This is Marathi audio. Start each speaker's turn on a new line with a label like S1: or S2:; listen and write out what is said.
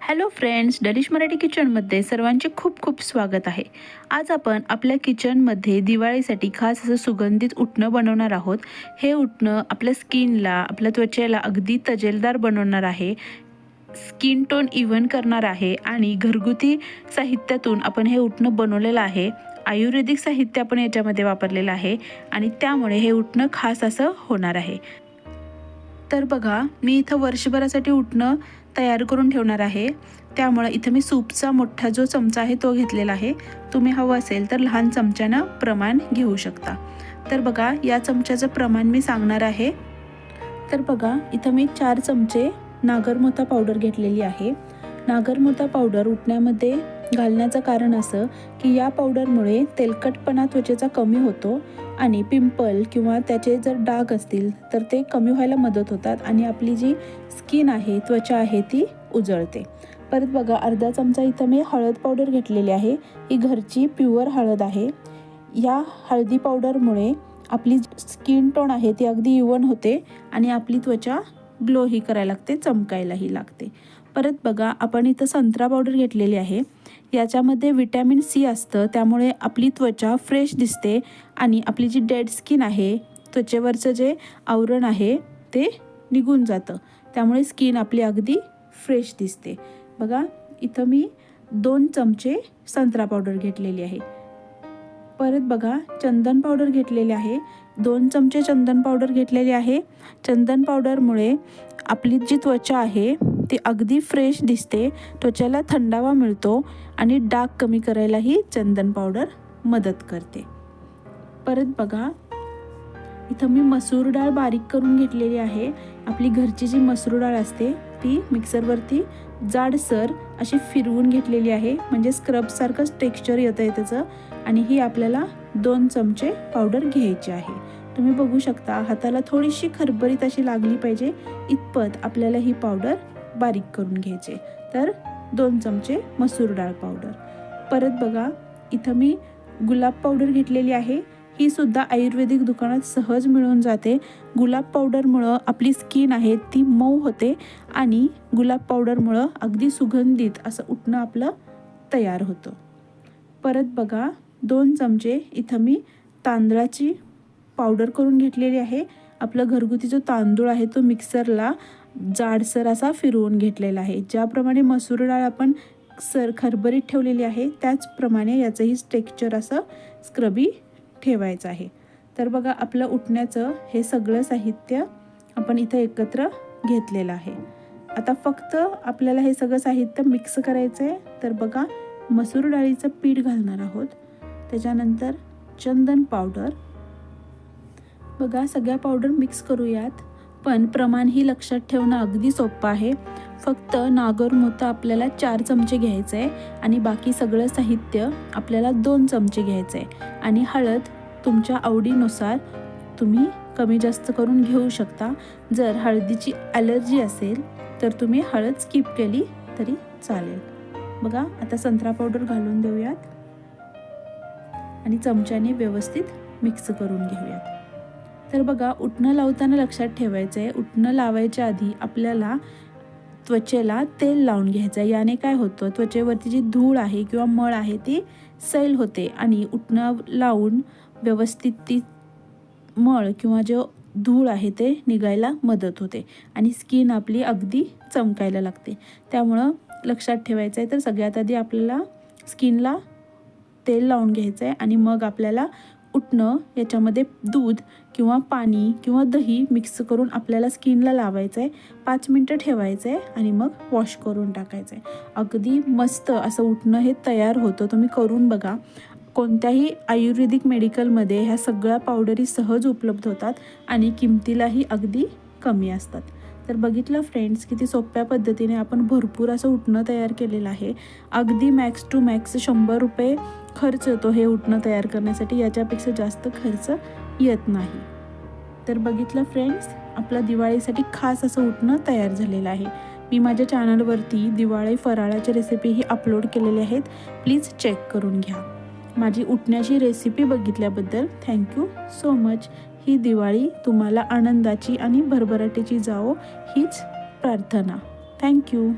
S1: हॅलो फ्रेंड्स डलिश मराठी किचनमध्ये सर्वांचे खूप खूप स्वागत आहे. आज आपण आपल्या किचनमध्ये दिवाळीसाठी खास असं सुगंधित उठणं बनवणार आहोत. हे उठणं आपल्या स्किनला आपल्या त्वचेला अगदी तजेलदार बनवणार आहे. स्किन टोन इव्हन करणार आहे आणि घरगुती साहित्यातून आपण हे उठणं बनवलेलं आहे. आयुर्वेदिक साहित्य आपण याच्यामध्ये वापरलेलं आहे आणि त्यामुळे हे उठणं खास असं होणार आहे. तर बघा मी इथं वर्षभरासाठी उठणं तयार करून ठेवणार आहे. त्यामुळं इथं मी सूपचा मोठा जो चमचा आहे तो घेतलेला आहे. तुम्ही हवं असेल तर लहान चमच्यानं प्रमाण घेऊ शकता. तर बघा या चमच्याचं प्रमाण मी सांगणार आहे. तर बघा इथं मी चार चमचे नागरमोथा पावडर घेतलेली आहे. नागरमोथा पावडर उठण्यामध्ये घालण्याचं कारण असं की या पावडरमुळे तेलकटपणा त्वचेचा कमी होतो. आणि पिंपल किंवा त्याचे जर डाग असतील तर ते कमी व्हायला मदत होतात आणि आपली जी स्किन आहे त्वचा आहे ती उजळते. परत बघा अर्धा चमचा इथं मी हळद पावडर घेतलेली आहे. ही घरची प्युअर हळद आहे. या हळदी पावडरमुळे आपली स्किन टोन आहे ती अगदी इवन होते आणि आपली त्वचा ग्लोही करायला लागते चमकायलाही लागते. परत बघा आपण इथं संत्रा पावडर घेतलेली आहे. याच्यामध्ये विटॅमिन सी असतं त्यामुळे आपली त्वचा फ्रेश दिसते आणि आपली जी डेड स्किन आहे त्वचेवरचं जे आवरण आहे ते निघून जातं. त्यामुळे स्किन आपली अगदी फ्रेश दिसते. बघा इथं मी दोन चमचे संत्रा पावडर घेतलेली आहे. परत बघा चंदन पावडर घेतलेले आहे. दोन चमचे चंदन पावडर घेतलेले आहे. चंदन पावडरमुळे आपली जी त्वचा आहे ती अगदी फ्रेश दिसते. त्वचेला थंडावा मिळतो आणि डाग कमी करायलाही चंदन पावडर मदत करते. परत बघा इथं मी मसूर डाळ बारीक करून घेतलेली आहे. आपली घरची जी मसूर डाळ असते ती मिक्सरवरती जाडसर अशी फिरवून घेतलेली आहे. म्हणजे स्क्रबसारखंच टेक्स्चर येतं आहे त्याचं. आणि ही आपल्याला दोन चमचे पावडर घ्यायची आहे. तुम्ही बघू शकता हाताला थोडीशी खरबरीत अशी लागली पाहिजे. इतपत आपल्याला ही पावडर बारीक करून घ्यायचे. तर दोन चमचे मसूर डाळ पावडर परत बघा इथं मी गुलाब पावडर घेतलेली आहे. ही सुद्धा आयुर्वेदिक दुकानात सहज मिळून जाते. गुलाब पावडरमुळं आपली स्किन आहे ती मऊ होते आणि गुलाब पावडरमुळं अगदी सुगंधित असं उठणं आपलं तयार होतं. परत बघा दोन चमचे इथं मी तांदळाची पावडर करून घेतलेली आहे. आपलं घरगुती जो तांदूळ आहे तो मिक्सरला जाडसर असा फिरवून घेतलेला आहे. ज्याप्रमाणे मसूर डाळ आपण सर खरबरीत ठेवलेली आहे त्याचप्रमाणे याचंही टेक्स्चर असं स्क्रबी ठेवायचं आहे. तर बघा आपलं उठण्याचं हे सगळं साहित्य आपण इथं एकत्र घेतलेलं आहे. आता फक्त आपल्याला हे सगळं साहित्य मिक्स करायचं आहे तर बघा मसूर डाळीचं पीठ घालणार आहोत. त्याच्यानंतर चंदन पावडर. बघा सगळ्या पावडर मिक्स करूयात. पण प्रमाण ही लक्षात ठेवणं अगदी सोपं आहे. फक्त नागर मोतं आपल्याला चार चमचे घ्यायचं आहे आणि बाकी सगळं साहित्य आपल्याला दोन चमचे घ्यायचं आहे आणि हळद तुमच्या आवडीनुसार तुम्ही कमी जास्त करून घेऊ शकता. जर हळदीची ॲलर्जी असेल तर तुम्ही हळद स्किप केली तरी चालेल. बघा आता संत्रा पावडर घालून देऊयात. आणि चमच्याने व्यवस्थित मिक्स करून घेऊयात. तर बघा उठणं लावताना लक्षात ठेवायचं आहे उठणं लावायच्या आधी आपल्याला त्वचेला तेल लावून घ्यायचं. आहे याने काय होतं? त्वचेवरती जी धूळ आहे किंवा मळ आहे ती सैल होते आणि उठणं लावून व्यवस्थित ती मळ किंवा जे धूळ आहे ते निघायला मदत होते आणि स्किन आपली अगदी चमकायला लागते. त्यामुळं लक्षात ठेवायचं आहे तर सगळ्यात आधी आपल्याला स्किनला तेल लावून घ्यायचं आहे आणि मग आपल्याला उठणं याच्यामध्ये दूध किंवा पाणी किंवा दही मिक्स करून आपल्याला स्किनला लावायचं आहे पाच मिनटं ठेवायचं आहे आणि मग वॉश करून टाकायचं आहे अगदी मस्त असं उठणं हे तयार होतं. तुम्ही करून बघा. कोणत्याही आयुर्वेदिक मेडिकलमध्ये ह्या सगळ्या पावडरी सहज उपलब्ध होतात आणि किमतीलाही अगदी कमी असतात. तर बघितलं फ्रेंड्स किती सोप्या पद्धतीने आपण भरपूर असं उठणं तयार केलेलं आहे. अगदी मॅक्स टू मॅक्स शंभर रुपये खर्च येतो हे उठणं तयार करण्यासाठी. याच्यापेक्षा जास्त खर्च येत नाही. तर बघितलं फ्रेंड्स आपलं दिवाळीसाठी खास असं उठणं तयार झालेलं आहे. मी माझ्या चॅनलवरती दिवाळी फराळाच्या रेसिपीही अपलोड केलेल्या आहेत. प्लीज चेक करून घ्या. माझी उठण्याची रेसिपी बघितल्याबद्दल थँक्यू सो मच ही दिवाळी तुम्हाला आनंदाची आणि भरभराटीची जावो हीच प्रार्थना. थँक्यू